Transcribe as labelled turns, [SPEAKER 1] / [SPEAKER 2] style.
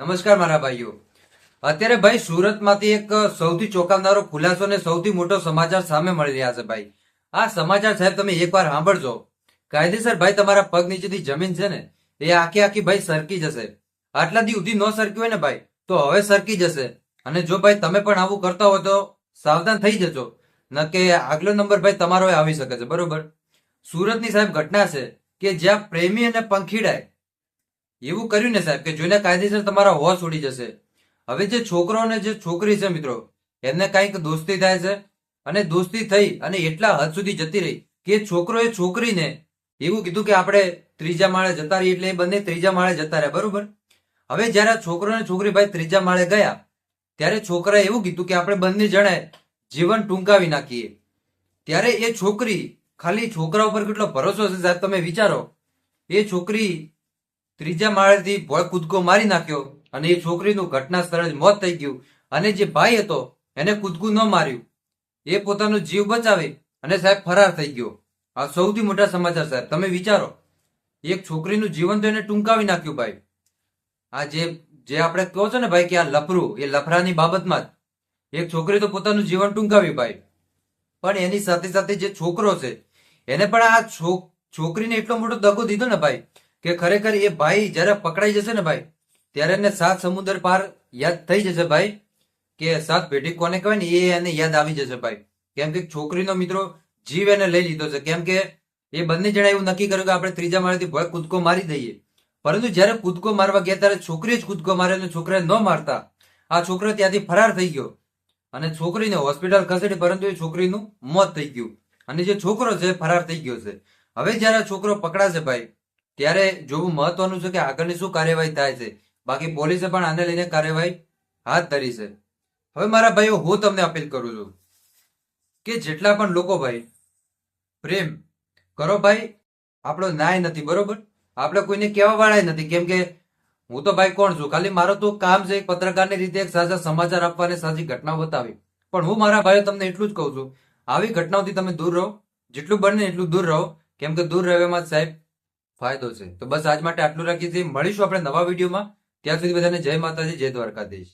[SPEAKER 1] નમસ્કાર મારા ભાઈઓ. અત્યારે ભાઈ સુરતમાંથી એક સૌથી ચોંકાવનારો ખુલાસો ને સૌથી મોટો સમાચાર સામે મળી રહ્યા છે ભાઈ. આ સમાચાર સાહેબ તમે એકવાર સાંભળજો. કાયદેસર ભાઈ તમારા પગ નીચેથી જમીન છે ને, એ આખી આખી ભાઈ સરકી જશે. આટલા દી સુધી ન સરકી હોય ને ભાઈ, તો હવે સરકી જશે. અને જો ભાઈ તમે પણ આવું કરતા હોય તો સાવધાન થઈ જજો. ન કે આગલો નંબર ભાઈ તમારો આવી શકે છે, બરોબર? સુરતની સાહેબ ઘટના છે કે જ્યાં પ્રેમી અને પંખીડાય એવું કર્યું ને સાહેબ કે જોઈને કાયદેસર તમારા હોશ ઉડી જશે. હવે જે છોકરો અને જે છોકરી છે મિત્રો, એમને કાંઈક દોસ્તી થાય છે અને દોસ્તી થઈ અને એટલા હદ સુધી જતી રહી કે છોકરોએ છોકરીને એવું કીધું કે આપણે ત્રીજા માળે જતા રહીએ એટલે એ બંને ત્રીજા માળે જતા રહ્યા, બરોબર? હવે જ્યારે છોકરો અને છોકરી ભાઈ ત્રીજા માળે ગયા, ત્યારે છોકરાએ એવું કીધું કે આપણે બંને જણે જીવન ટૂંકાવી નાખીએ. ત્યારે એ છોકરી, ખાલી છોકરા ઉપર કેટલો ભરોસો છે સાહેબ તમે વિચારો? એ છોકરી ત્રીજા માળેથી ભોય કૂદકો મારી નાખ્યો અને એ છોકરીનું ઘટના સ્થળે જ મોત થઈ ગયું. અને જે ભાઈ હતો, એને કૂદકું ન માર્યું. એ પોતાનો જીવ બચાવી અને સાહેબ ફરાર થઈ ગયો. આ સૌથી મોટા સમાચાર સાહેબ, તમે વિચારો. એક છોકરીનું જીવન તો એને ટૂંકાવી નાખ્યું ભાઈ. આ જે જે આપણે કહો છો ને ભાઈ કે આ લફરું, એ લફરાની બાબતમાં જ. એક છોકરી તો પોતાનું જીવન ટૂંકાવ્યું ભાઈ. પણ એની સાથે સાથે જે છોકરો છે, એને પણ આ છોકરીને એટલો મોટો દગો દીધો ને ભાઈ. કે ખરેખર એ ભાઈ જ્યારે પકડાઈ જશે ને ભાઈ, ત્યારે એને સાત સમુદ્ર પાર યાદ થઈ જશે ભાઈ, કે સાત પેઢી કોને કહેવાય ને, એ એને યાદ આવી જશે ભાઈ. કેમ કે છોકરીનો મિત્રો જીવ એને લઈ લીધો છે. કેમ કે એ બંને જણા એવું નક્કી કર્યું કે આપણે ત્રીજા માળેથી ભય કૂદકો મારી દઈએ. પરંતુ જ્યારે કૂદકો મારવા ગયા ત્યારે છોકરીએ જ કૂદકો માર્યો અને છોકરાએ ન મારતા. આ છોકરો ત્યાંથી ફરાર થઈ ગયો. અને છોકરીને હોસ્પિટલ ખસેડી, પરંતુ એ છોકરીનું મોત થઈ ગયું. અને જે છોકરો છે ફરાર થઈ ગયો છે. હવે જ્યારે છોકરો પકડાશે ભાઈ ત્યારે જોવું મહત્વનું છે કે આગળની શું કાર્યવાહી થાય છે. બાકી પોલીસે પણ આને લઈને કાર્યવાહી હાથ ધરી છે. હવે મારા ભાઈઓ, હું તમને અપીલ કરું છું કે જેટલા પણ લોકો ભાઈ, પ્રેમ કરો ભાઈ, આપણો ન્યાય નથી, બરોબર? આપણે કોઈને કહેવા વાળા નથી, કેમ કે હું તો ભાઈ કોણ છું? ખાલી મારો તો કામ છે એક પત્રકારની રીતે એક સાચા સમાચાર આપવાની, સાચી ઘટના બતાવી પણ હું મારા ભાઈઓ તમને એટલું જ કહું છું, આવી ઘટનાઓથી તમે દૂર રહો. જેટલું બને એટલું દૂર રહો. કેમ કે દૂર રહેવામાં સાહેબ ફાયદો છે. તો બસ આજ માટે આટલું રાખીએ. છીએ મળીશું આપણે નવા વિડીયોમાં. ત્યાં સુધી બધાને જય માતાજી, જય દ્વારકાધીશ.